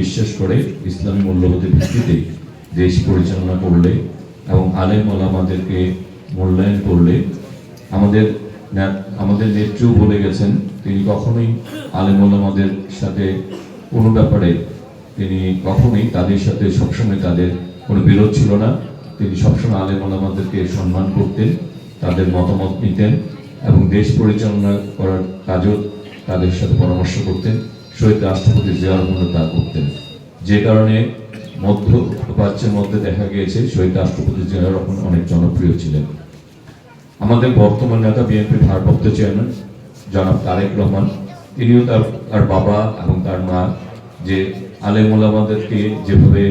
বিশ্বাস করে ইসলামী মূল্যবোধের ভিত্তিতে দেশ পরিচালনা করলে এবং আলেম ওলামাদেরকে মূল্যায়ন করলে আমাদের আমাদের নেত্রীও বলে গেছেন, তিনি কখনোই আলেম ওলামাদের সাথে কোনো ব্যাপারে তিনি কখনোই তাদের সাথে সবসময় তাদের কোনো বিরোধ ছিল না। তিনি সবসময় আলেম ওলামাদেরকে সম্মান করতেন, তাদের মতামত নিতেন এবং দেশ পরিচালনা করার কাজও তাদের সাথে পরামর্শ করতেন। শহীদ রাষ্ট্রপতি জিয়াউর রহমান তা করতেন। যে কারণে মধ্য প্রাচ্যের মধ্যে দেখা গিয়েছে শহীদ রাষ্ট্রপতি জিয়াউর রহমান অনেক জনপ্রিয় ছিলেন। আমাদের বর্তমান নেতা বিএনপির ভারপ্রাপ্ত চেয়ারম্যান জনাব তারেক রহমান, তিনিও তার তার বাবা এবং তার মা যে আলেম ওলামাদেরকে যেভাবে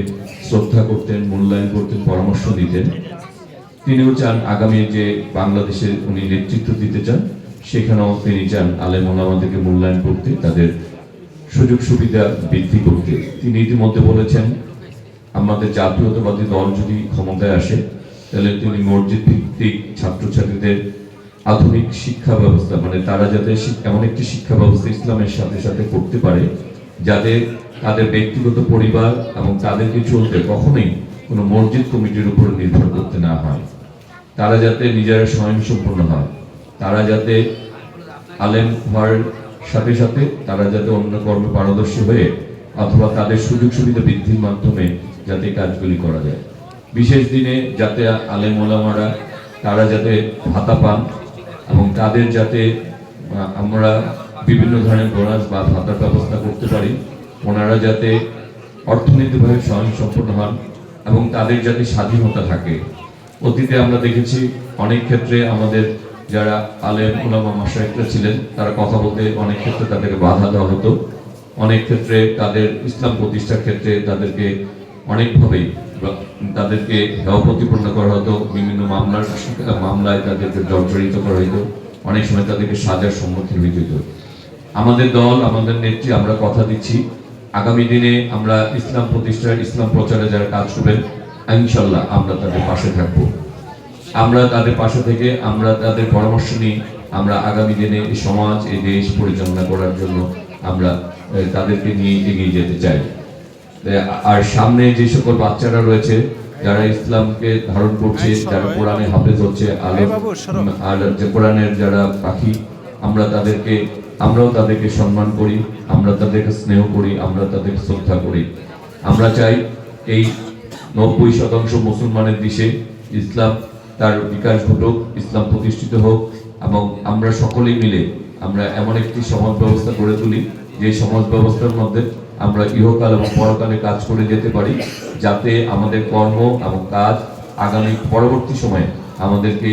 শ্রদ্ধা করতেন, মূল্যায়ন করতেন, পরামর্শ দিতেন, তিনিও চান আগামী যে বাংলাদেশে উনি নেতৃত্ব দিতে চান, সেখানেও তিনি চান আলেম ওলামাদেরকে মূল্যায়ন করতে, তাদের সুযোগ সুবিধা বৃদ্ধি করতে। তিনি ইতিমধ্যে বলেছেন, আমাদের জাতীয়তাবাদী দল যদি ক্ষমতায় আসে, তাহলে তিনি মসজিদ ভিত্তিক ছাত্রছাত্রীদের আধুনিক শিক্ষা ব্যবস্থা মানে তারা যাতে এমন একটি শিক্ষা ব্যবস্থা ইসলামের সাথে সাথে করতে পারে, যাতে তাদের ব্যক্তিগত পরিবার এবং তাদেরকে চলতে কখনোই কোনো মসজিদ কমিটির উপর নির্ভর করতে না হয়। তারা যাতে নিজেরা স্বয়ংসম্পূর্ণ হয়, তারা যাতে আলেম হওয়ার সাথে সাথে তারা যাতে অন্য কর্মে পারদর্শী হয়ে অথবা তাদের সুযোগ সুবিধা বৃদ্ধির মাধ্যমে যাতে কাজগুলি করা যায়। বিশেষ দিনে যাতে আলেম ওলামারা, তারা যাতে ভাতা পান এবং তাদের যাতে আমরা বিভিন্ন ধরনের বোনাস বা ভাতার ব্যবস্থা করতে পারি, ওনারা যাতে অর্থনৈতিকভাবে স্বয়ংসম্পূর্ণ হন এবং তাদের যাতে স্বাধীনতা থাকে। অতীতে আমরা দেখেছি অনেক ক্ষেত্রে আমাদের যারা আলেম ওলামা মাসায়িকরা ছিলেন, তারা কথা বলতে অনেক ক্ষেত্রে তাদেরকে বাধা দেওয়া হতো। অনেক ক্ষেত্রে তাদের ইসলাম প্রতিষ্ঠার ক্ষেত্রে তাদেরকে অনেকভাবেই তাদেরকে হেয় প্রতিপন্ন করা হতো। বিভিন্ন মামলার মামলায় তাদেরকে জর্জরিত করা হতো অনেক সময় তাদেরকে সাজার সম্মুখীন হইতে হতো আমাদের দল, আমাদের নেত্রী, আমরা কথা দিচ্ছি। আগামী দিনে আমরা ইসলাম প্রতিষ্ঠার, ইসলাম প্রচারে যারা কাজ করবেন, ইনশাল্লাহ আমরা তাদের পাশে থাকব। আমরা তাদের পাশে থেকে আমরা তাদের পরামর্শ নিই আমরা আগামী দিনে এই সমাজ এই দেশ পরিচালনা করার জন্য আমরা তাদেরকে নিয়ে এগিয়ে যেতে চাই। আর সামনে যে সকল বাচ্চারা রয়েছে যারা ইসলামকে ধারণ করছে যারা কোরআনে হাফেজ হচ্ছে আলো আর যে কোরআনের যারা পাখি আমরা তাদেরকে আমরাও তাদেরকে সম্মান করি আমরা তাদেরকে স্নেহ করি আমরা তাদেরকে শ্রদ্ধা করি। আমরা চাই এই নব্বই শতাংশ মুসলমানের দেশে ইসলাম তার বিকাশ ঘটুক, ইসলাম প্রতিষ্ঠিত হোক, এবং আমরা সকলেই মিলে আমরা এমন একটি সমাজ ব্যবস্থা গড়ে তুলি, যে সমাজ ব্যবস্থার মধ্যে আমরা ইহকাল এবং পরকালে কাজ করে যেতে পারি, যাতে আমাদের কর্ম এবং কাজ আগামী পরবর্তী সময়ে আমাদেরকে,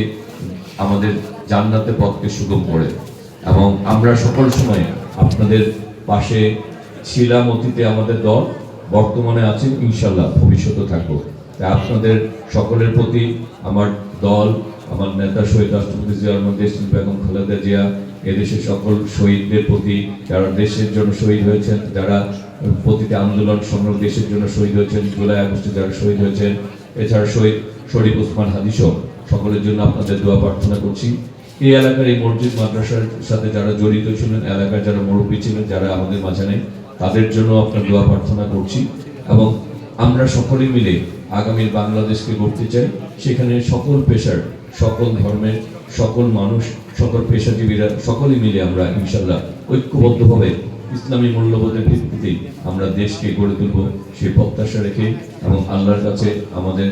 আমাদের জান্নাতের পথকে সুগম করে। এবং আমরা সকল সময় আপনাদের পাশে ছিলাম অতীতে আমাদের দল, বর্তমানে আছেন ইনশাল্লাহ ভবিষ্যতে থাকব। আপনাদের সকলের প্রতি আমার দল, আমার নেতা শহীদ রাষ্ট্রপতি জিয়া রহমান দেশ বেগম খালেদা জিয়া, এদেশের সকল শহীদদের প্রতি যারা দেশের জন্য শহীদ হয়েছেন, যারা প্রতিটি আন্দোলন সংগ্রাম দেশের জন্য শহীদ হয়েছেন, জুলাই আগস্টে যারা শহীদ হয়েছেন, এছাড়া শহীদ শরীফ ওসমান হাদিসহ সকলের জন্য আপনাদের দোয়া প্রার্থনা করছি। এই এলাকার এই মসজিদ মাদ্রাসার সাথে যারা জড়িত ছিলেন, এলাকার যারা মুরব্বী ছিলেন, যারা আমাদের মাঝে নেই, তাদের জন্য আপনার দোয়া প্রার্থনা করছি এবং আমরা সকলে মিলে আগামীর বাংলাদেশকে গড়তে চাই। সেখানে সকল পেশার, সকল ধর্মের, সকল মানুষ, সকল পেশাজীবীরা সকলে মিলে আমরা ইনশাল্লাহ ঐক্যবদ্ধভাবে ইসলামী মূল্যবোধের ভিত্তিতে আমরা দেশকে গড়ে তুলব। সেই প্রত্যাশা রেখে এবং আল্লাহর কাছে আমাদের